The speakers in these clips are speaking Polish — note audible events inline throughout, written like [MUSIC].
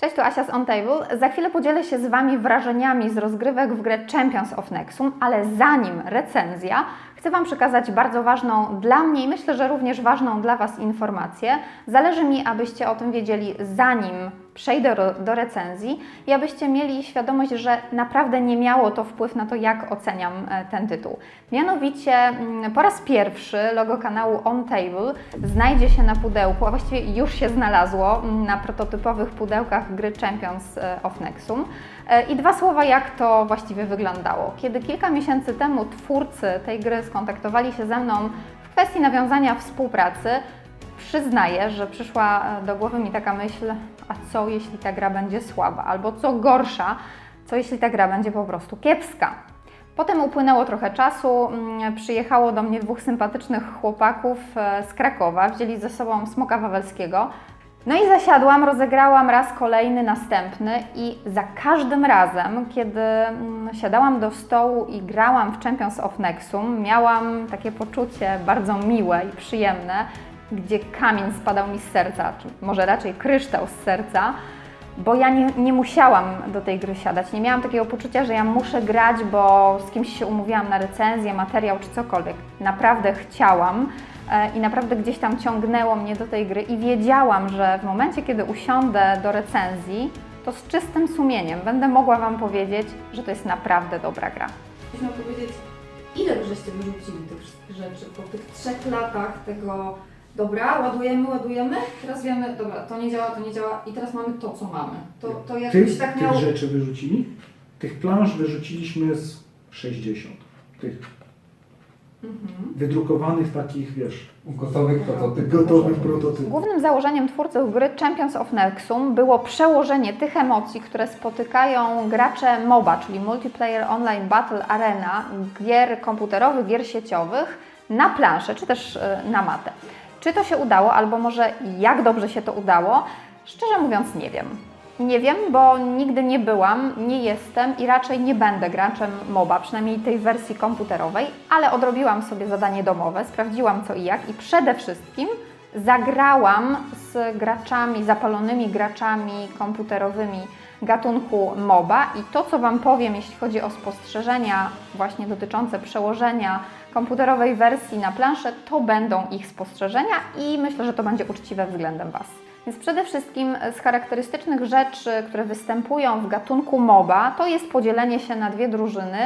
Cześć, tu Asia z On Table. Za chwilę podzielę się z Wami wrażeniami z rozgrywek w grę Champions of Nexum, ale zanim recenzja, chcę Wam przekazać bardzo ważną dla mnie i myślę, że również ważną dla Was informację. Zależy mi, abyście o tym wiedzieli zanim przejdę do, recenzji i abyście mieli świadomość, że naprawdę nie miało to wpływ na to, jak oceniam e, ten tytuł. Mianowicie mm, po raz pierwszy logo kanału On Table znajdzie się na pudełku, a właściwie już się znalazło mm, na prototypowych pudełkach gry Champions e, of Nexum. E, I dwa słowa, jak to właściwie wyglądało. Kiedy kilka miesięcy temu twórcy tej gry skontaktowali się ze mną w kwestii nawiązania współpracy, przyznaję, że przyszła e, do głowy mi taka myśl, a co jeśli ta gra będzie słaba, albo co gorsza, co jeśli ta gra będzie po prostu kiepska. Potem upłynęło trochę czasu, mm, przyjechało do mnie dwóch sympatycznych chłopaków e, z Krakowa, wzięli ze sobą Smoka Wawelskiego. No i zasiadłam, rozegrałam raz kolejny, następny i za każdym razem, kiedy mm, siadałam do stołu i grałam w Champions of Nexum, miałam takie poczucie bardzo miłe i przyjemne, gdzie kamień spadał mi z serca, czy może raczej kryształ z serca, bo ja nie, nie musiałam do tej gry siadać. Nie miałam takiego poczucia, że ja muszę grać, bo z kimś się umówiłam na recenzję, materiał czy cokolwiek. Naprawdę chciałam i naprawdę gdzieś tam ciągnęło mnie do tej gry i wiedziałam, że w momencie, kiedy usiądę do recenzji, to z czystym sumieniem będę mogła Wam powiedzieć, że to jest naprawdę dobra gra. Można powiedzieć, ile żeście wyrzucili tych wszystkich rzeczy po tych trzech latach tego, dobra, ładujemy, ładujemy, teraz wiemy, dobra, to nie działa, to nie działa i teraz mamy to, co mamy. To, to jakbyś Tych, tak tych miał... rzeczy wyrzucili? Tych planż wyrzuciliśmy z 60. Tych Mhm. wydrukowanych takich, wiesz, Gotowych prototypów. gotowych prototypów. Głównym założeniem twórców gry Champions of Nexum było przełożenie tych emocji, które spotykają gracze MOBA, czyli Multiplayer Online Battle Arena, gier komputerowych, gier sieciowych, na planszę, czy też e, na matę. Czy to się udało, albo może jak dobrze się to udało? Szczerze mówiąc, nie wiem. Nie wiem, bo nigdy nie byłam, nie jestem i raczej nie będę graczem MOBA, przynajmniej tej wersji komputerowej, ale odrobiłam sobie zadanie domowe, sprawdziłam co i jak i przede wszystkim zagrałam z graczami, zapalonymi graczami komputerowymi gatunku MOBA i to, co Wam powiem, jeśli chodzi o spostrzeżenia właśnie dotyczące przełożenia komputerowej wersji na planszę, to będą ich spostrzeżenia i myślę, że to będzie uczciwe względem Was. Więc przede wszystkim z charakterystycznych rzeczy, które występują w gatunku MOBA, to jest podzielenie się na dwie drużyny,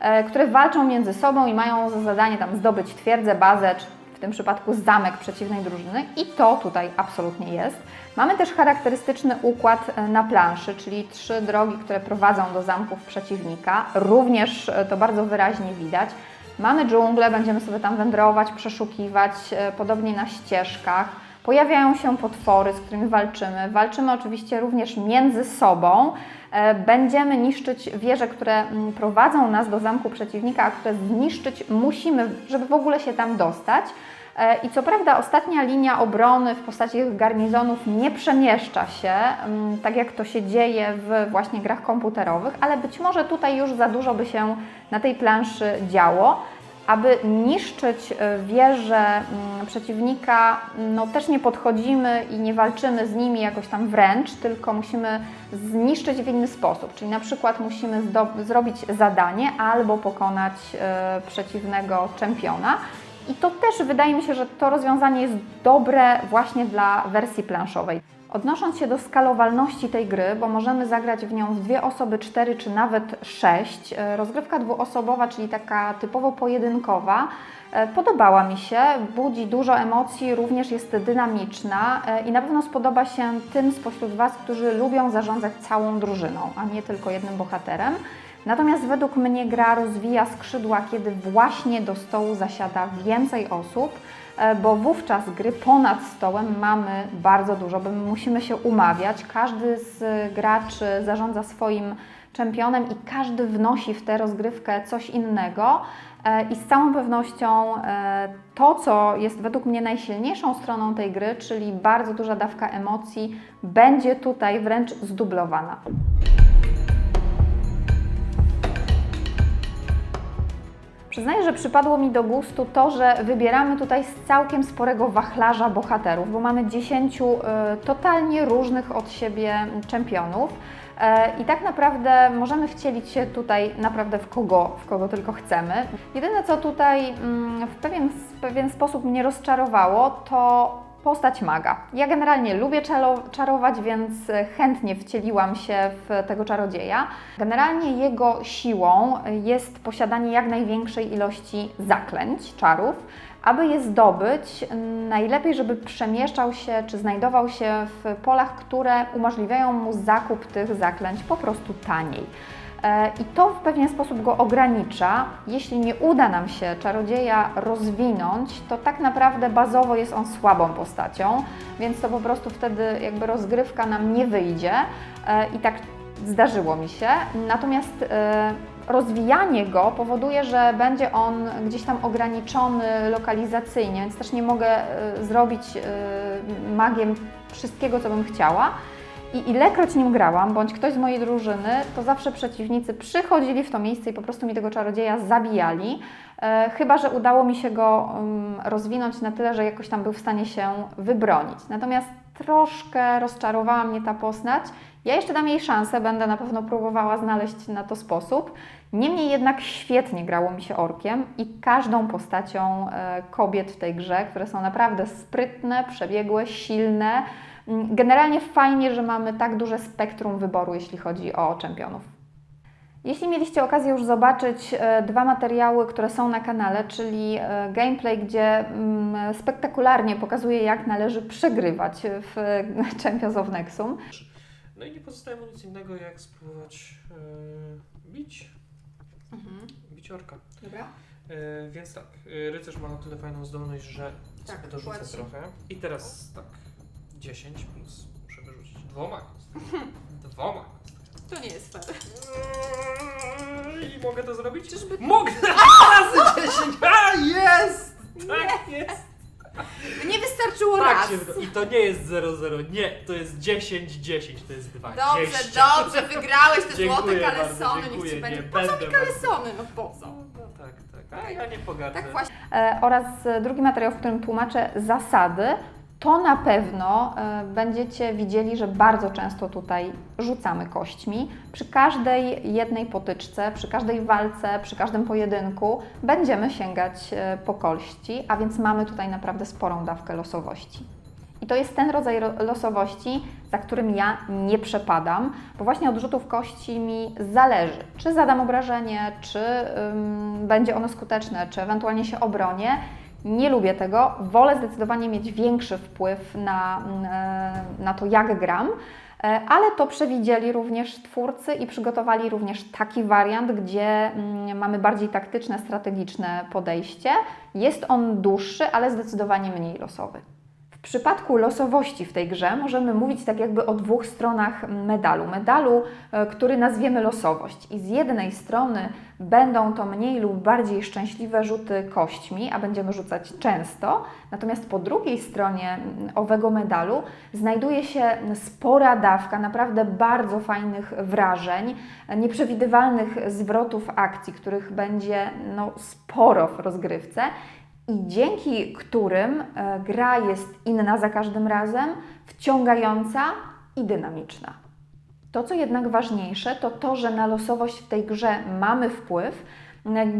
e, które walczą między sobą i mają za zadanie tam zdobyć twierdzę, bazę, czy w tym przypadku zamek przeciwnej drużyny i to tutaj absolutnie jest. Mamy też charakterystyczny układ e, na planszy, czyli trzy drogi, które prowadzą do zamków przeciwnika. Również e, to bardzo wyraźnie widać. Mamy dżunglę, będziemy sobie tam wędrować, przeszukiwać, podobnie na ścieżkach. Pojawiają się potwory, z którymi walczymy. Walczymy oczywiście również między sobą. E, Będziemy niszczyć wieże, które mm, prowadzą nas do zamku przeciwnika, a które zniszczyć musimy, żeby w ogóle się tam dostać. E, I co prawda ostatnia linia obrony w postaci garnizonów nie przemieszcza się, mm, tak jak to się dzieje w właśnie grach komputerowych, ale być może tutaj już za dużo by się na tej planszy działo. Aby niszczyć e, wieże mm, przeciwnika, no też nie podchodzimy i nie walczymy z nimi jakoś tam wręcz, tylko musimy zniszczyć w inny sposób. Czyli na przykład musimy zrobić zadanie albo pokonać e, przeciwnego czempiona. I to też wydaje mi się, że to rozwiązanie jest dobre właśnie dla wersji planszowej. Odnosząc się do skalowalności tej gry, bo możemy zagrać w nią w dwie osoby, cztery czy nawet sześć, e, rozgrywka dwuosobowa, czyli taka typowo pojedynkowa, e, podobała mi się, budzi dużo emocji, również jest dynamiczna e, i na pewno spodoba się tym spośród Was, którzy lubią zarządzać całą drużyną, a nie tylko jednym bohaterem. Natomiast według mnie gra rozwija skrzydła, kiedy właśnie do stołu zasiada więcej osób, bo wówczas gry ponad stołem mamy bardzo dużo, bo my musimy się umawiać. Każdy z graczy zarządza swoim czempionem i każdy wnosi w tę rozgrywkę coś innego. E, I z całą pewnością e, to, co jest według mnie najsilniejszą stroną tej gry, czyli bardzo duża dawka emocji, będzie tutaj wręcz zdublowana. Przyznaję, że przypadło mi do gustu to, że wybieramy tutaj z całkiem sporego wachlarza bohaterów, bo mamy 10 y, totalnie różnych od siebie czempionów. E, I tak naprawdę możemy wcielić się tutaj naprawdę w kogo, w kogo tylko chcemy. Jedyne co tutaj mm, w pewien, w pewien sposób mnie rozczarowało, to postać maga. Ja generalnie lubię czaro- czarować, więc chętnie wcieliłam się w tego czarodzieja. Generalnie jego siłą jest posiadanie jak największej ilości zaklęć, czarów. Aby je zdobyć, najlepiej, żeby przemieszczał się czy znajdował się w polach, które umożliwiają mu zakup tych zaklęć po prostu taniej. E, I to w pewien sposób go ogranicza. Jeśli nie uda nam się czarodzieja rozwinąć, to tak naprawdę bazowo jest on słabą postacią, więc to po prostu wtedy jakby rozgrywka nam nie wyjdzie. E, I tak zdarzyło mi się. Natomiast e, rozwijanie go powoduje, że będzie on gdzieś tam ograniczony lokalizacyjnie, więc też nie mogę zrobić magiem wszystkiego, co bym chciała. I ilekroć nim grałam, bądź ktoś z mojej drużyny, to zawsze przeciwnicy przychodzili w to miejsce i po prostu mi tego czarodzieja zabijali. E, chyba, że udało mi się go um, rozwinąć na tyle, że jakoś tam był w stanie się wybronić. Natomiast troszkę rozczarowała mnie ta postać. Ja jeszcze dam jej szansę, będę na pewno próbowała znaleźć na to sposób. Niemniej jednak świetnie grało mi się orkiem i każdą postacią e, kobiet w tej grze, które są naprawdę sprytne, przebiegłe, silne. Mm, Generalnie fajnie, że mamy tak duże spektrum wyboru, jeśli chodzi o czempionów. Jeśli mieliście okazję już zobaczyć e, dwa materiały, które są na kanale, czyli e, gameplay, gdzie mm, spektakularnie pokazuje, jak należy przegrywać w e, [LAUGHS] Champions of Nexum, No i nie pozostaje mu nic innego, jak spróbować e, bić, Mhm. bić orka. Dobra. E, więc tak, rycerz ma na tyle fajną zdolność, że Tak, sobie dorzucę płaci. trochę. I teraz tak, 10 plus muszę wyrzucić dwoma kostkami. [LAUGHS] Dwoma kostkami. To nie jest fair. I mogę to zrobić? Czyżby... Mogę! [LAUGHS] Razy 10! A, jest! Tak jest! Nie wystarczyło Tak raz. się wyda- I to nie jest 0-0, nie, to jest 10-10, to jest 20. Dobrze, dobrze, wygrałeś te Dziękuję złote bardzo, kalesony, niech dziękuję, ci będzie. nie Po co mi będę kalesony? No po co? No tak, tak, a ja nie pogardzę. Tak właśnie. E, oraz e, drugi materiał, w którym tłumaczę zasady, to na pewno e, będziecie widzieli, że bardzo często tutaj rzucamy kośćmi. Przy każdej jednej potyczce, przy każdej walce, przy każdym pojedynku będziemy sięgać e, po kości, a więc mamy tutaj naprawdę sporą dawkę losowości. I to jest ten rodzaj ro- losowości, za którym ja nie przepadam, bo właśnie od rzutów kości mi zależy, czy zadam obrażenie, czy ym, będzie ono skuteczne, czy ewentualnie się obronię. Nie lubię tego, wolę zdecydowanie mieć większy wpływ na, e, na to, jak gram. E, Ale to przewidzieli również twórcy i przygotowali również taki wariant, gdzie mm, mamy bardziej taktyczne, strategiczne podejście. Jest on dłuższy, ale zdecydowanie mniej losowy. W przypadku losowości w tej grze możemy mówić tak jakby o dwóch stronach medalu. Medalu, e, który nazwiemy losowość. I z jednej strony będą to mniej lub bardziej szczęśliwe rzuty kośćmi, a będziemy rzucać często. Natomiast po drugiej stronie owego medalu znajduje się spora dawka naprawdę bardzo fajnych wrażeń, nieprzewidywalnych zwrotów akcji, których będzie no, sporo w rozgrywce i dzięki którym e, gra jest inna za każdym razem, wciągająca i dynamiczna. To, co jednak ważniejsze, to to, że na losowość w tej grze mamy wpływ.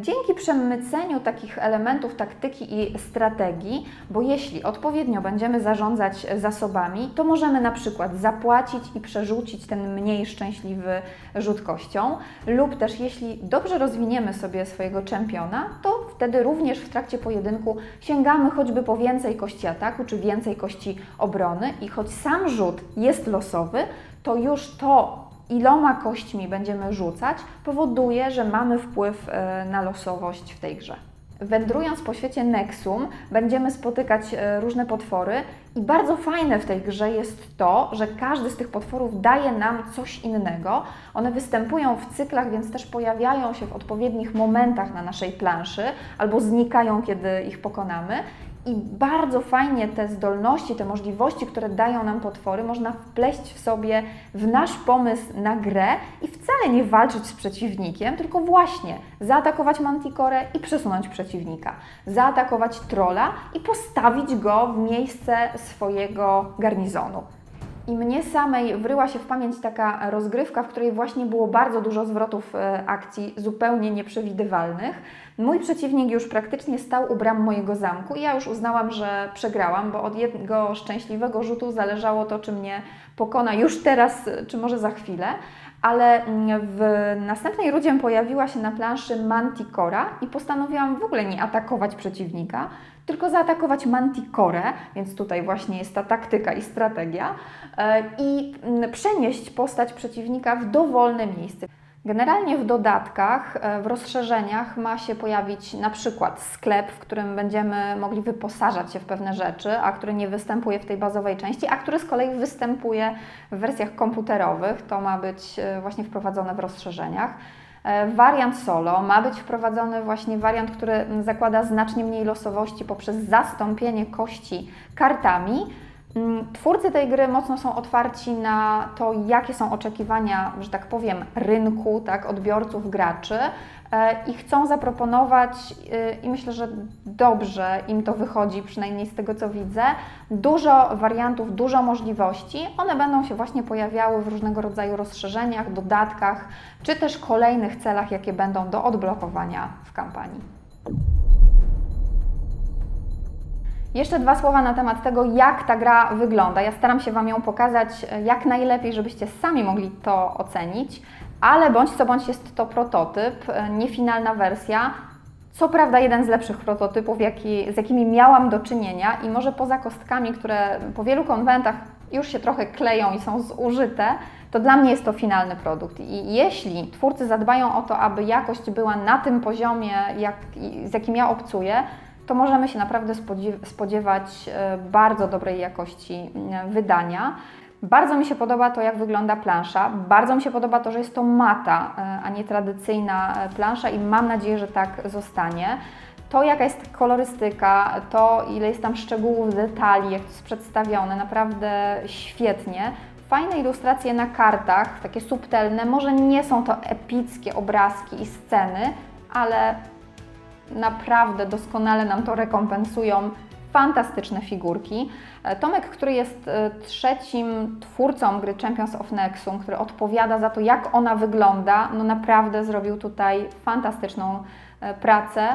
Dzięki przemyceniu takich elementów taktyki i strategii, bo jeśli odpowiednio będziemy zarządzać zasobami, to możemy na przykład zapłacić i przerzucić ten mniej szczęśliwy rzut kością, lub też jeśli dobrze rozwiniemy sobie swojego czempiona, to wtedy również w trakcie pojedynku sięgamy choćby po więcej kości ataku czy więcej kości obrony i choć sam rzut jest losowy, to już to, iloma kośćmi będziemy rzucać, powoduje, że mamy wpływ e, na losowość w tej grze. Wędrując po świecie Nexum, będziemy spotykać e, różne potwory i bardzo fajne w tej grze jest to, że każdy z tych potworów daje nam coś innego. One występują w cyklach, więc też pojawiają się w odpowiednich momentach na naszej planszy albo znikają, kiedy ich pokonamy. I bardzo fajnie te zdolności, te możliwości, które dają nam potwory, można wpleść w sobie w nasz pomysł na grę i wcale nie walczyć z przeciwnikiem, tylko właśnie zaatakować manticore i przesunąć przeciwnika, zaatakować trolla i postawić go w miejsce swojego garnizonu. I mnie samej wryła się w pamięć taka rozgrywka, w której właśnie było bardzo dużo zwrotów e, akcji zupełnie nieprzewidywalnych. Mój przeciwnik już praktycznie stał u bram mojego zamku i ja już uznałam, że przegrałam, bo od jednego szczęśliwego rzutu zależało to, czy mnie pokona już teraz, czy może za chwilę. Ale w następnej rundzie pojawiła się na planszy Manticora i postanowiłam w ogóle nie atakować przeciwnika, tylko zaatakować Manticore, więc tutaj właśnie jest ta taktyka i strategia, e, i przenieść postać przeciwnika w dowolne miejsce. Generalnie w dodatkach, e, w rozszerzeniach ma się pojawić na przykład sklep, w którym będziemy mogli wyposażać się w pewne rzeczy, a który nie występuje w tej bazowej części, a który z kolei występuje w wersjach komputerowych. To ma być e, właśnie wprowadzone w rozszerzeniach. E, Wariant solo ma być wprowadzony właśnie wariant, który zakłada znacznie mniej losowości poprzez zastąpienie kości kartami. Mm, Twórcy tej gry mocno są otwarci na to, jakie są oczekiwania, że tak powiem, rynku, tak, odbiorców, graczy e, i chcą zaproponować, y, i myślę, że dobrze im to wychodzi, przynajmniej z tego co widzę, dużo wariantów, dużo możliwości. One będą się właśnie pojawiały w różnego rodzaju rozszerzeniach, dodatkach, czy też kolejnych celach, jakie będą do odblokowania w kampanii. Jeszcze dwa słowa na temat tego, jak ta gra wygląda. Ja staram się Wam ją pokazać e, jak najlepiej, żebyście sami mogli to ocenić, ale bądź co bądź jest to prototyp, e, nie finalna wersja. Co prawda jeden z lepszych prototypów, jaki, z jakimi miałam do czynienia i może poza kostkami, które po wielu konwentach już się trochę kleją i są zużyte, to dla mnie jest to finalny produkt. I jeśli twórcy zadbają o to, aby jakość była na tym poziomie, jak, z jakim ja obcuję, to możemy się naprawdę spodziew- spodziewać e, bardzo dobrej jakości e, wydania. Bardzo mi się podoba to, jak wygląda plansza. Bardzo mi się podoba to, że jest to mata, e, a nie tradycyjna plansza i mam nadzieję, że tak zostanie. To, jaka jest kolorystyka, to ile jest tam szczegółów, detali, jak to jest przedstawione, naprawdę świetnie. Fajne ilustracje na kartach, takie subtelne. Może nie są to epickie obrazki i sceny, ale naprawdę doskonale nam to rekompensują fantastyczne figurki. E, Tomek, który jest e, trzecim twórcą gry Champions of Nexum, który odpowiada za to, jak ona wygląda, no naprawdę zrobił tutaj fantastyczną e, pracę.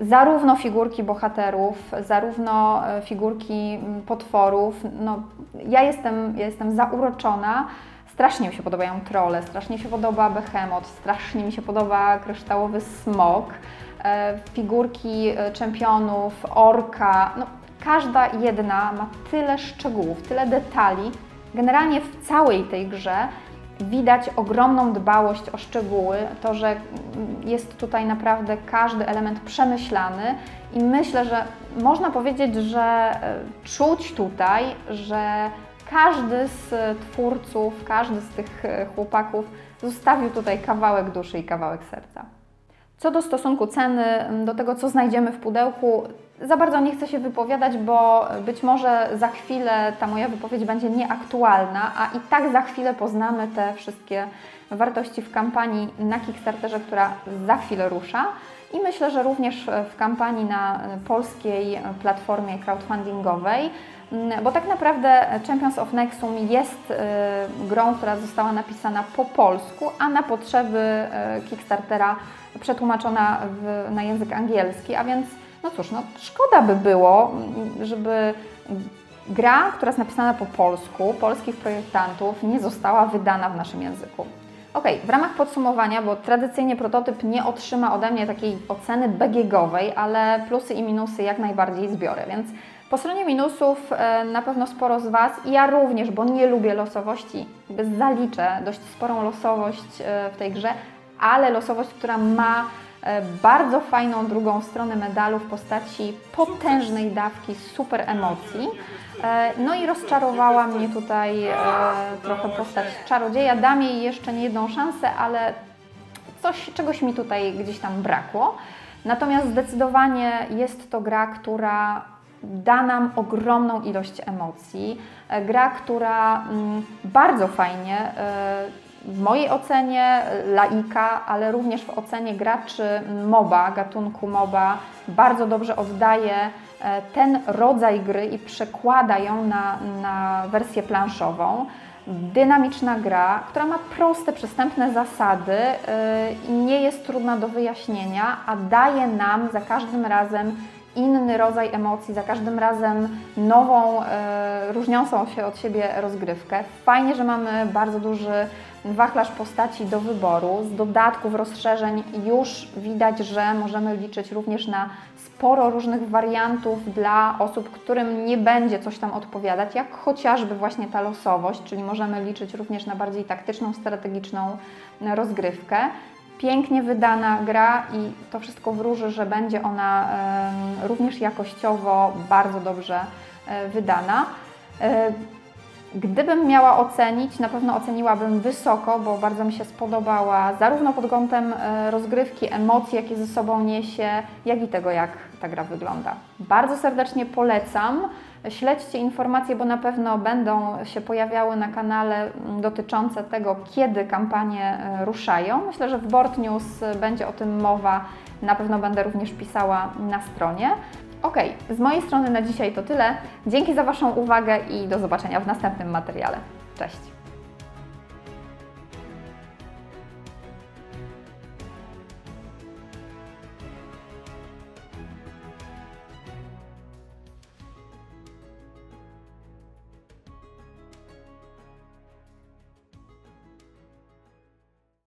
Zarówno figurki bohaterów, zarówno figurki potworów. No, ja, jestem, ja jestem zauroczona. Strasznie mi się podobają trolle, strasznie mi się podoba Behemoth, strasznie mi się podoba kryształowy smok, figurki e, czempionów, orka. No, każda jedna ma tyle szczegółów, tyle detali. Generalnie w całej tej grze widać ogromną dbałość o szczegóły, to, że mm, jest tutaj naprawdę każdy element przemyślany i myślę, że można powiedzieć, że e, czuć tutaj, że każdy z twórców, każdy z tych e, chłopaków zostawił tutaj kawałek duszy i kawałek serca. Co do stosunku ceny m, do tego, co znajdziemy w pudełku, za bardzo nie chcę się wypowiadać, bo być może za chwilę ta moja wypowiedź będzie nieaktualna, a i tak za chwilę poznamy te wszystkie wartości w kampanii na Kickstarterze, która za chwilę rusza. I myślę, że również w kampanii na polskiej platformie crowdfundingowej, Mm, bo tak naprawdę Champions of Nexum jest y, grą, która została napisana po polsku, a na potrzeby y, Kickstartera przetłumaczona w, na język angielski, a więc no cóż, no szkoda by było, żeby gra, która jest napisana po polsku, polskich projektantów, nie została wydana w naszym języku. Ok, w ramach podsumowania, bo tradycyjnie prototyp nie otrzyma ode mnie takiej oceny BGG-owej, ale plusy i minusy jak najbardziej zbiorę, więc po stronie minusów e, na pewno sporo z Was, i ja również, bo nie lubię losowości, zaliczę dość sporą losowość e, w tej grze, ale losowość, która ma e, bardzo fajną drugą stronę medalu w postaci potężnej dawki super emocji. E, No i rozczarowała mnie tutaj e, trochę postać czarodzieja. Dam jej jeszcze nie jedną szansę, ale coś, czegoś mi tutaj gdzieś tam brakło. Natomiast zdecydowanie jest to gra, która da nam ogromną ilość emocji. Gra, która mm, bardzo fajnie, w mojej ocenie e, laika, ale również w ocenie graczy MOBA, gatunku MOBA, bardzo dobrze oddaje e, ten rodzaj gry i przekłada ją na, na wersję planszową. Dynamiczna gra, która ma proste, przystępne zasady yy, i nie jest trudna do wyjaśnienia, a daje nam za każdym razem inny rodzaj emocji, za każdym razem nową, yy, różniącą się od siebie rozgrywkę. Fajnie, że mamy bardzo duży wachlarz postaci do wyboru. Z dodatków, rozszerzeń już widać, że możemy liczyć również na sporo różnych wariantów dla osób, którym nie będzie coś tam odpowiadać, jak chociażby właśnie ta losowość, czyli możemy liczyć również na bardziej taktyczną, strategiczną rozgrywkę. Pięknie wydana gra i to wszystko wróży, że będzie ona również jakościowo bardzo dobrze e, wydana. Gdybym miała ocenić, na pewno oceniłabym wysoko, bo bardzo mi się spodobała zarówno pod kątem e, rozgrywki, emocji, jakie ze sobą niesie, jak i tego, jak ta gra wygląda. Bardzo serdecznie polecam. Śledźcie informacje, bo na pewno będą się pojawiały na kanale m, dotyczące tego, kiedy kampanie e, ruszają. Myślę, że w Board News będzie o tym mowa. Na pewno będę również pisała na stronie. Ok, z mojej strony na dzisiaj to tyle. Dzięki za Waszą uwagę i do zobaczenia w następnym materiale. Cześć!